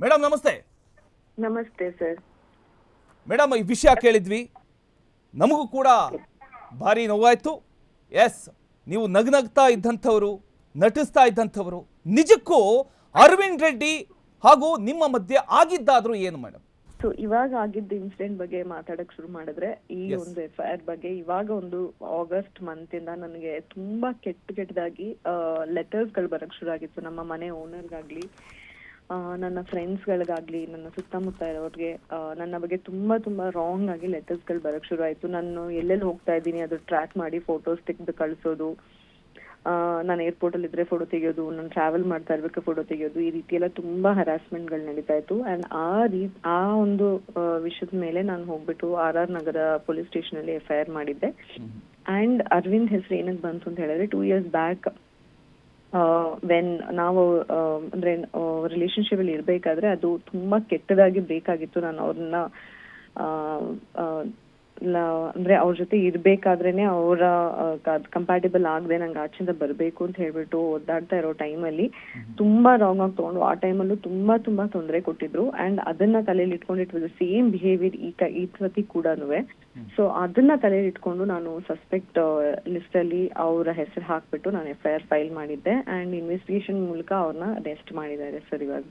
Madam ನಮಸ್ತೆ. ನಮಸ್ತೆ sir. Madam ಈ ವಿಷಯ ಕೇಳಿದ್ವಿ. ನಮಗೂ ಕೂಡ ಭಾರಿ ನೋವಾಯಿತು. ಎಸ್ ನೀವು ನಗ್ನಗ್ತಾ ಇದ್ದಂಥವರು ನಟಿಸ್ತಾ ಇದ್ದಂಥವರು ನಿಜಕ್ಕೂ ಅರವಿಂದ್ ರೆಡ್ಡಿ ಹಾಗೂ ನಿಮ್ಮ ಮಧ್ಯೆ ಆಗಿದ್ದಾದ್ರೂ ಏನು ಮೇಡಮ್ ಸೊ ಇವಾಗ ಆಗಿದ್ದ ಇನ್ಸಿಡೆಂಟ್ ಬಗ್ಗೆ ಮಾತಾಡಕ್ ಶುರು ಮಾಡಿದ್ರೆ ಈ ಒಂದು ಎಫ್ ಐ ಆರ್ ಬಗ್ಗೆ ಇವಾಗ ಒಂದು ಆಗಸ್ಟ್ ಮಂತ್ ಇಂದ ನನಗೆ ತುಂಬಾ ಕೆಟ್ಟ ಕೆಟ್ಟದಾಗಿ ಲೆಟರ್ಸ್ಗಳು ಬರಕ್ ಶುರು ಆಗಿತ್ತು. ನಮ್ಮ ಮನೆ ಓನರ್ಗಾಗ್ಲಿ ನನ್ನ ಫ್ರೆಂಡ್ಸ್ ಗಳಿಗಾಗ್ಲಿ ನನ್ನ ಸುತ್ತಮುತ್ತ ಇರೋರಿಗೆ ನನ್ನ ಬಗ್ಗೆ ತುಂಬಾ ತುಂಬಾ ರಾಂಗ್ ಆಗಿ ಲೆಟರ್ಸ್ಗಳು ಗಳು ಬರಕ್ ಶುರು ಆಯ್ತು. ನಾನು ಎಲ್ಲೆಲ್ಲಿ ಹೋಗ್ತಾ ಇದ್ದೀನಿ ಅದು ಟ್ರ್ಯಾಕ್ ಮಾಡಿ ಫೋಟೋಸ್ ತೆಗೆದು ಕಳಿಸೋದು ಆ, ನಾನು ಏರ್ಪೋರ್ಟ್ ಅಲ್ಲಿ ಇದ್ರೆ ಫೋಟೋ ತೆಗೆಯೋದು ನಾನು ಟ್ರಾವೆಲ್ ಮಾಡ್ತಾ ಇರ್ಬೇಕು ಫೋಟೋ ತೆಗೆಯೋದು ಈ ರೀತಿ ಎಲ್ಲ ತುಂಬಾ ಹರಾಸ್ಮೆಂಟ್ಗಳು ನಡೀತಾ ಇತ್ತು. ಅಂಡ್ ಆ ರೀ ಆ ಒಂದು ವಿಷಯದ ಮೇಲೆ ನಾನು ಹೋಗ್ಬಿಟ್ಟು R R Nagar police station ಅಲ್ಲಿ ಎಫ್ ಐ ಆರ್ ಮಾಡಿದ್ದೆ. ಅಂಡ್ ಅರವಿಂದ್ ಹೆಸರು ಏನಕ್ಕೆ ಬಂತು ಅಂತ ಹೇಳಿದ್ರೆ ಟೂ ಇಯರ್ಸ್ ಬ್ಯಾಕ್ ವೆನ್ ನಾವು ಅಂದ್ರೆ ರಿಲೇಶನ್ಶಿಪ್ ಅಲ್ಲಿ ಇರ್ಬೇಕಾದ್ರೆ ಅದು ತುಂಬಾ ಕೆಟ್ಟದಾಗಿ ಬೇಕಾಗಿತ್ತು ನಾನು ಅವ್ರನ್ನ ಅಂದ್ರೆ ಅವ್ರ ಜೊತೆ ಇರ್ಬೇಕಾದ್ರೇನೆ ಅವರ ಕಂಪ್ಯಾಟಿಬಲ್ ಆಗದೆ ನಂಗೆ ಆಚೆಯಿಂದ ಬರಬೇಕು ಅಂತ ಹೇಳ್ಬಿಟ್ಟು ಒದ್ದಾಡ್ತಾ ಇರೋ ಟೈಮಲ್ಲಿ ತುಂಬಾ ರಾಂಗ್ ಆಗಿ ತಗೊಂಡು ಆ ಟೈಮಲ್ಲೂ ತುಂಬಾ ತುಂಬಾ ತೊಂದರೆ ಕೊಟ್ಟಿದ್ರು. ಅಂಡ್ ಅದನ್ನ ತಲೆಯಲ್ಲಿ ಇಟ್ಕೊಂಡು ಇಟ್ ವಾಸ್ ಸೇಮ್ ಬಿಹೇವಿಯರ್ ಈ ಈ ಸತಿ ಕೂಡ ಸೊ ಅದನ್ನ ತಲೆಯಲ್ಲಿ ಇಟ್ಕೊಂಡು ನಾನು ಸಸ್ಪೆಕ್ಟ್ ಲಿಸ್ಟ್ ಅಲ್ಲಿ ಅವರ ಹೆಸರು ಹಾಕ್ಬಿಟ್ಟು ನಾನು ಎಫ್ ಐ ಆರ್ ಫೈಲ್ ಮಾಡಿದ್ದೆ. ಅಂಡ್ ಇನ್ವೆಸ್ಟಿಗೇಷನ್ ಮೂಲಕ ಅವ್ರನ್ನ ಅರೆಸ್ಟ್ ಮಾಡಿದ್ದಾರೆ ಸರ್ ಇವಾಗ.